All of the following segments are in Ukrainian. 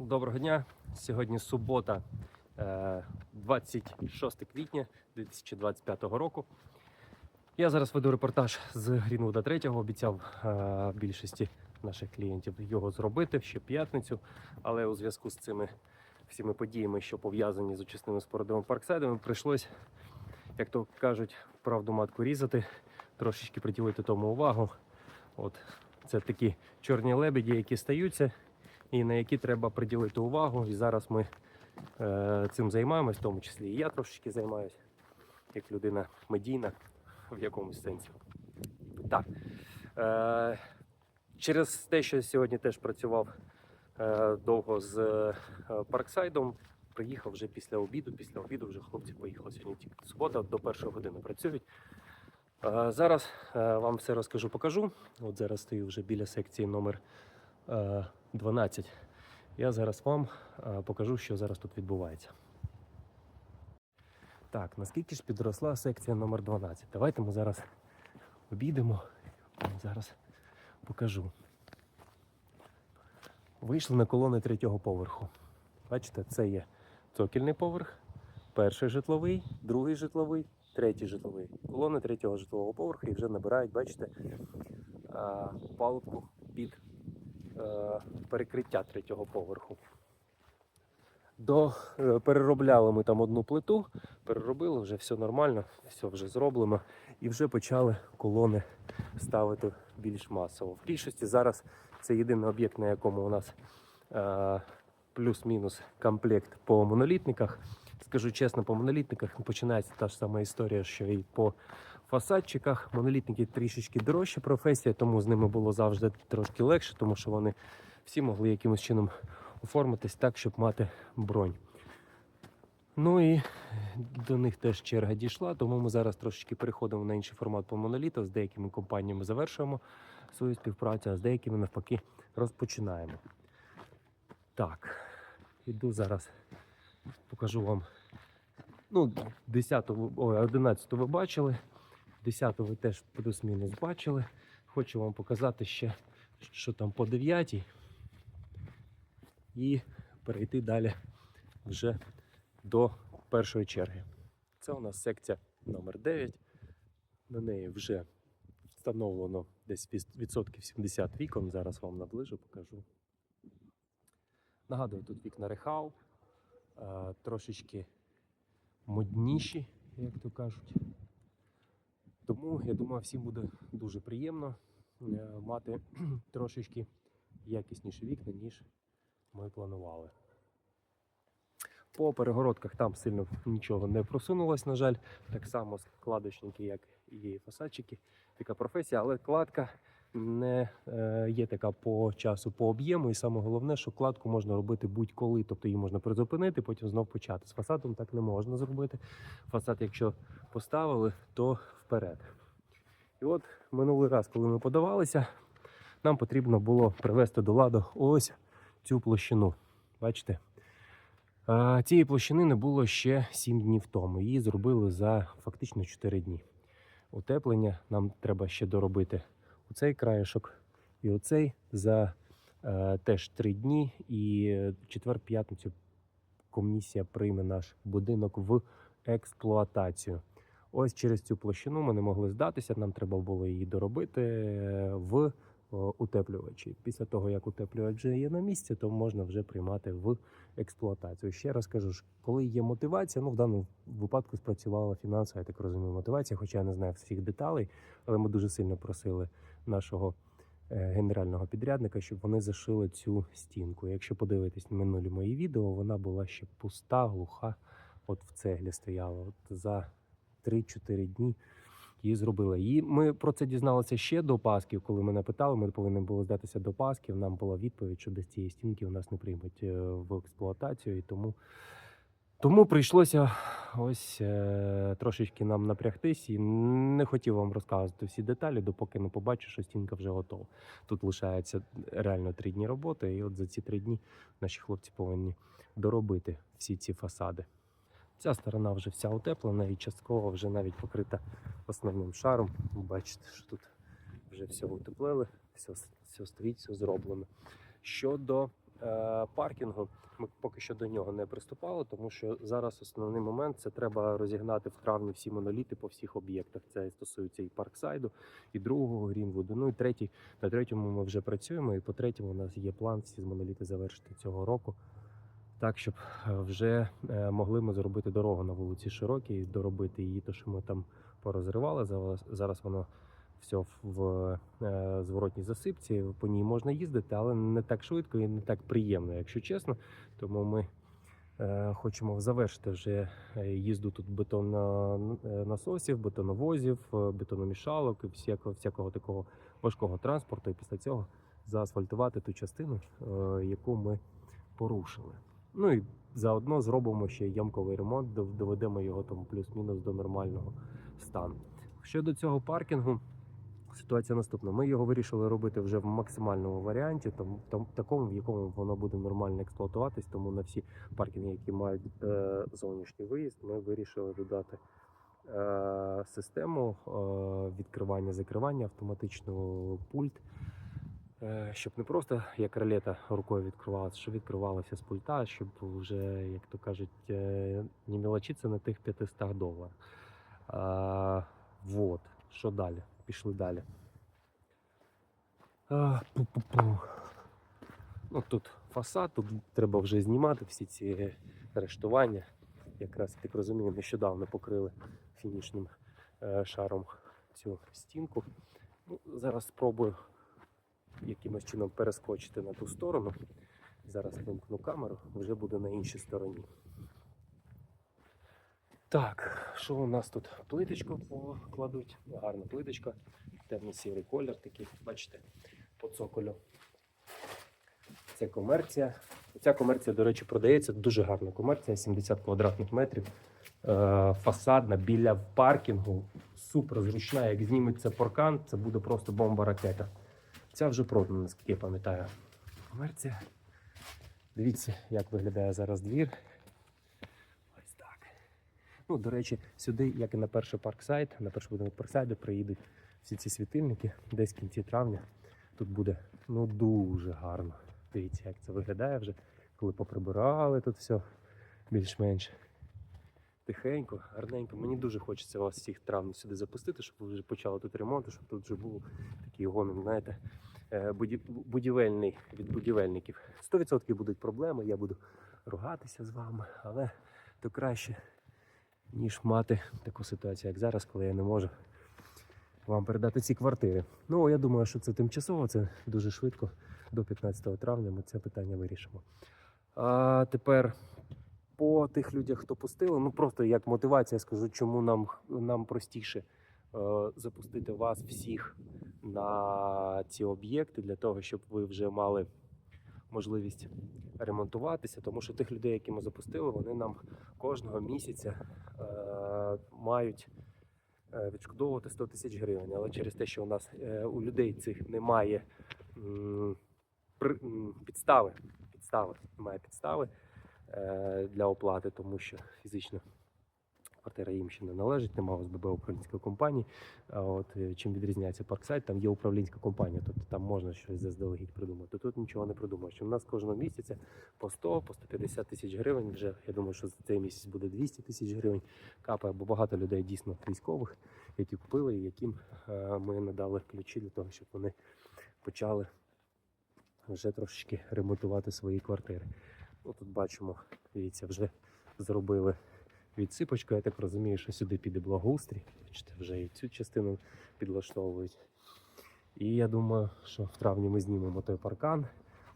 Доброго дня. Сьогодні субота, е, 26 квітня 2025 року. Я зараз веду репортаж з Грінвуда 3. Обіцяв е, більшості наших клієнтів його зробити ще п'ятницю, але у зв'язку з цими всіми подіями, що пов'язані з очисними спорудами парксайдами, прийшлось, як то кажуть, правду матку різати, трошечки приділити тому увагу. От це такі чорні лебеді, які стаються і на які треба приділити увагу. І зараз ми е, цим займаємось, в тому числі і я трошечки займаюся, як людина медійна в якомусь сенсі. Так. Е, через те, що сьогодні теж працював е, довго з е, Парксайдом, приїхав вже після обіду. Після обіду вже хлопці поїхали сьогодні тільки субота до першої години працюють. Е, зараз е, вам все розкажу, покажу. От зараз стою вже біля секції номер е, 12. Я зараз вам покажу, що зараз тут відбувається. Так, наскільки ж підросла секція номер 12? Давайте ми зараз обійдемо. Зараз покажу. Вийшли на колони третього поверху. Бачите, це є цокільний поверх, перший житловий, другий житловий, третій житловий. Колони третього житлового поверху і вже набирають, бачите, палубку під перекриття третього поверху. До, е, переробляли ми там одну плиту, переробили, вже все нормально, все вже зроблено. І вже почали колони ставити більш масово. В більшості зараз це єдиний об'єкт, на якому у нас е, плюс-мінус комплект по монолітниках. Скажу чесно, по монолітниках починається та ж сама історія, що і по фасадчиках. Монолітники трішечки дорожча професія, тому з ними було завжди трошки легше, тому що вони всі могли якимось чином оформитись так, щоб мати бронь. Ну і до них теж черга дійшла, тому ми зараз трошечки переходимо на інший формат по моноліту. З деякими компаніями завершуємо свою співпрацю, а з деякими навпаки розпочинаємо. Так, іду зараз, покажу вам. Ну, 10 ви- ой, 11 ви бачили, 10 ви теж плюс-мінус бачили. Хочу вам показати ще, що там по 9 і перейти далі вже до першої черги. Це у нас секція номер 9. На неї вже встановлено десь відсотків 70 вікон. Зараз вам наближу, покажу. Нагадую, тут вікна рехау, е, трошечки модніші, як то кажуть. Тому я думаю, всім буде дуже приємно е, мати трошечки якісніші вікна, ніж ми планували. По перегородках там сильно нічого не просунулось, на жаль. Так само складочники, як і фасадчики. Така професія, але кладка не е, є така по часу, по об'єму. І саме головне, що кладку можна робити будь-коли. Тобто її можна призупинити, потім знов почати. З фасадом так не можна зробити. Фасад, якщо поставили, то вперед. І от минулий раз, коли ми подавалися, нам потрібно було привести до ладу ось цю площину. Бачите? Цієї площини не було ще 7 днів тому. Її зробили за фактично 4 дні. Утеплення нам треба ще доробити у цей краєшок і оцей за е, теж 3 дні. І четвер-п'ятницю комісія прийме наш будинок в експлуатацію. Ось через цю площину ми не могли здатися. Нам треба було її доробити е, в утеплювачі. Після того, як утеплювач вже є на місці, то можна вже приймати в експлуатацію. Ще раз кажу, коли є мотивація, ну в даному випадку спрацювала фінансова, я так розумію, мотивація, хоча я не знаю всіх деталей, але ми дуже сильно просили нашого е, генерального підрядника, щоб вони зашили цю стінку. Якщо подивитись минулі мої відео, вона була ще пуста, глуха, от в цеглі стояла. От за 3-4 дні її зробили. І ми про це дізналися ще до Пасків, коли мене питали, ми повинні були здатися до Пасків. Нам була відповідь, що без цієї стінки у нас не приймуть е, в експлуатацію. І тому, тому прийшлося ось е, трошечки нам напрягтись. І не хотів вам розказувати всі деталі, допоки не побачу, що стінка вже готова. Тут лишається реально три дні роботи, і от за ці три дні наші хлопці повинні доробити всі ці фасади. Ця сторона вже вся утеплена і частково вже навіть покрита основним шаром. Ви Бачите, що тут вже все утеплили, все, все стоїть, все зроблено. Щодо паркінгу. Ми поки що до нього не приступали, тому що зараз основний момент це треба розігнати в травні всі моноліти по всіх об'єктах. Це стосується і парксайду, і другого Грінвуду. Ну і третій. На третьому ми вже працюємо. І по третьому у нас є план всі з моноліти завершити цього року. Так, щоб е, вже е, могли ми зробити дорогу на вулиці Широкій, доробити її, то що ми там порозривали. Зараз воно все в- е, зворотній засипці. По ній можна їздити, але не так швидко і не так приємно, якщо чесно. Тому ми е, хочемо завершити вже е, їзду тут бетононасосів, бетоновозів, бетономішалок і всякого, всякого такого важкого транспорту. І після цього заасфальтувати ту частину, яку ми порушили. Ну і заодно зробимо ще ямковий ремонт, доведемо його там плюс-мінус до нормального стану. Щодо цього паркінгу, ситуація наступна. Ми його вирішили робити вже в максимальному варіанті, там, там такому, в якому воно буде нормально експлуатуватись. Тому на всі паркінги, які мають е, зовнішній виїзд, ми вирішили додати е, систему е, відкривання, закривання, автоматичну пульт. Е, Щоб не просто як ролета рукою відкривалася, щоб відкривалося з пульта, щоб вже, як то кажуть, е, не мілочиться на тих 500 доларах. А, вот. Що далі? Пішли далі. А, пу-пу-пу. Ну, тут фасад, тут треба вже знімати всі ці арештування. Якраз так розумію, нещодавно покрили фінішним е, шаром цю стінку. Ну, зараз спробую якимось чином перескочити на ту сторону. Зараз вимкну камеру, вже буде на іншій стороні. Так, що у нас тут? Плиточку покладуть. Гарна плиточка. Темно-сірий колір такий, бачите, по цоколю. Це комерція. Ця комерція, до речі, продається. Дуже гарна комерція, 70 квадратних метрів. Е, фасадна біля паркінгу. Супер зручна. Як зніметься паркан, це буде просто бомба-ракета. Ця вже продана, наскільки я пам'ятаю. Комерція. Дивіться, як виглядає зараз двір. Ну, до речі, сюди, як і на перший парксайд, на перший будинок парксайду приїдуть всі ці світильники десь в кінці травня. Тут буде ну дуже гарно. Дивіться, як це виглядає вже, коли поприбирали тут все більш-менш. Тихенько, гарненько. Мені дуже хочеться вас всіх травм сюди запустити, щоб ви вже почали тут ремонт, щоб тут вже був такий гомін, знаєте, е, будівельний від будівельників. 100% будуть проблеми, я буду ругатися з вами, але то краще, ніж мати таку ситуацію, як зараз, коли я не можу вам передати ці квартири. Ну, я думаю, що це тимчасово, це дуже швидко. До 15 травня ми це питання вирішимо. А тепер по тих людях, хто пустили, ну просто як мотивація скажу, чому нам, нам простіше е, запустити вас всіх на ці об'єкти для того, щоб ви вже мали можливість ремонтуватися, тому що тих людей, які ми запустили, вони нам кожного місяця е, мають е, відшкодовувати 100 тисяч гривень. Але через те, що у нас е, у людей цих немає м, при- підстави, підстави, немає підстави е, для оплати, тому що фізично квартира їм ще не належить, немає ОСББ української компанії. А от е, чим відрізняється парксайт, там є управлінська компанія, тобто там можна щось заздалегідь придумати. Тут нічого не придумаєш. У нас кожного місяця по 100, по 150 тисяч гривень. Вже я думаю, що за цей місяць буде 200 тисяч гривень капає, бо багато людей дійсно військових, які купили і яким е, ми надали ключі для того, щоб вони почали вже трошечки ремонтувати свої квартири. Ну, тут бачимо, дивіться, вже зробили відсипочку. Я так розумію, що сюди піде благоустрій. Бачите, вже і цю частину підлаштовують. І я думаю, що в травні ми знімемо той паркан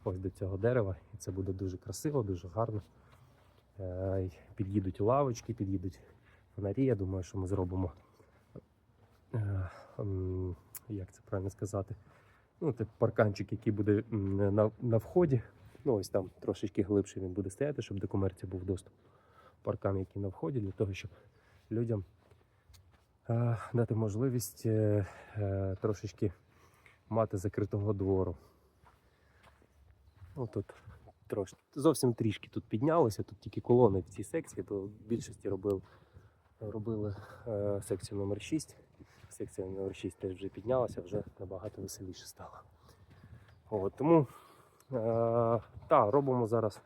ось до цього дерева, і це буде дуже красиво, дуже гарно. Е, Під'їдуть лавочки, під'їдуть фонарі. Я думаю, що ми зробимо. е, Як це правильно сказати? Ну, це парканчик, який буде на, на вході. Ну, ось там трошечки глибше він буде стояти, щоб до комерції був доступ. Паркан, який на вході, для того, щоб людям е, дати можливість е, е, трошечки мати закритого двору. Ну, тут трош... зовсім трішки тут піднялося, тут тільки колони в цій секції, то в більшості робив, робили е, секцію номер 6 Секція номер 6 теж вже піднялася, вже набагато веселіше стало. От, тому та, робимо зараз е,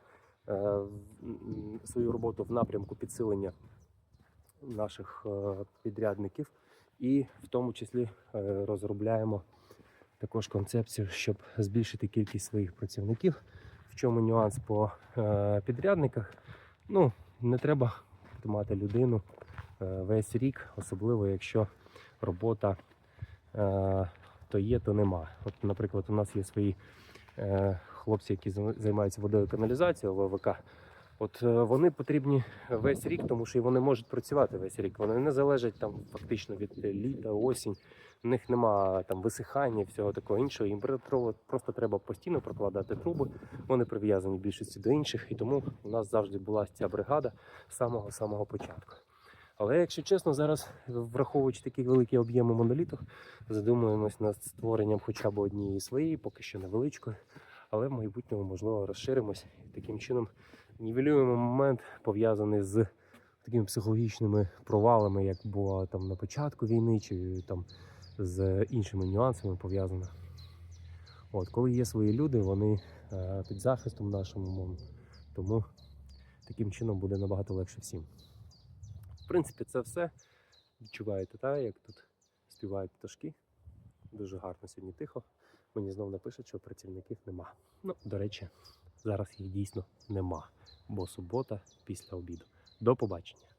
свою роботу в напрямку підсилення наших е, підрядників, і в тому числі е, розробляємо також концепцію, щоб збільшити кількість своїх працівників. В чому нюанс по е, підрядниках? Ну, не треба мати людину е, весь рік, особливо якщо робота е, то є, то нема. От, наприклад, у нас є свої е, хлопці, які займаються водою каналізацією ВВК. От е, вони потрібні весь рік, тому що вони можуть працювати весь рік. Вони не залежать там фактично від літа, осінь. У них нема там висихання всього такого іншого. Їм просто треба постійно прокладати труби. Вони прив'язані більшості до інших, і тому у нас завжди була ця бригада з самого самого початку. Але якщо чесно, зараз, враховуючи такі великі об'єми моноліту, задумуємось над створенням хоча б однієї своєї, поки що невеличкої, але в майбутньому можливо розширимось і таким чином нівелюємо момент пов'язаний з такими психологічними провалами, як було там на початку війни, чи там з іншими нюансами пов'язано. От, коли є свої люди, вони е, під захистом нашим умовно, тому таким чином буде набагато легше всім. В принципі, це все. Відчуваєте, та, як тут співають пташки. Дуже гарно сьогодні тихо. Мені знову напишуть, що працівників нема. Ну, до речі, зараз їх дійсно нема, бо субота після обіду. До побачення.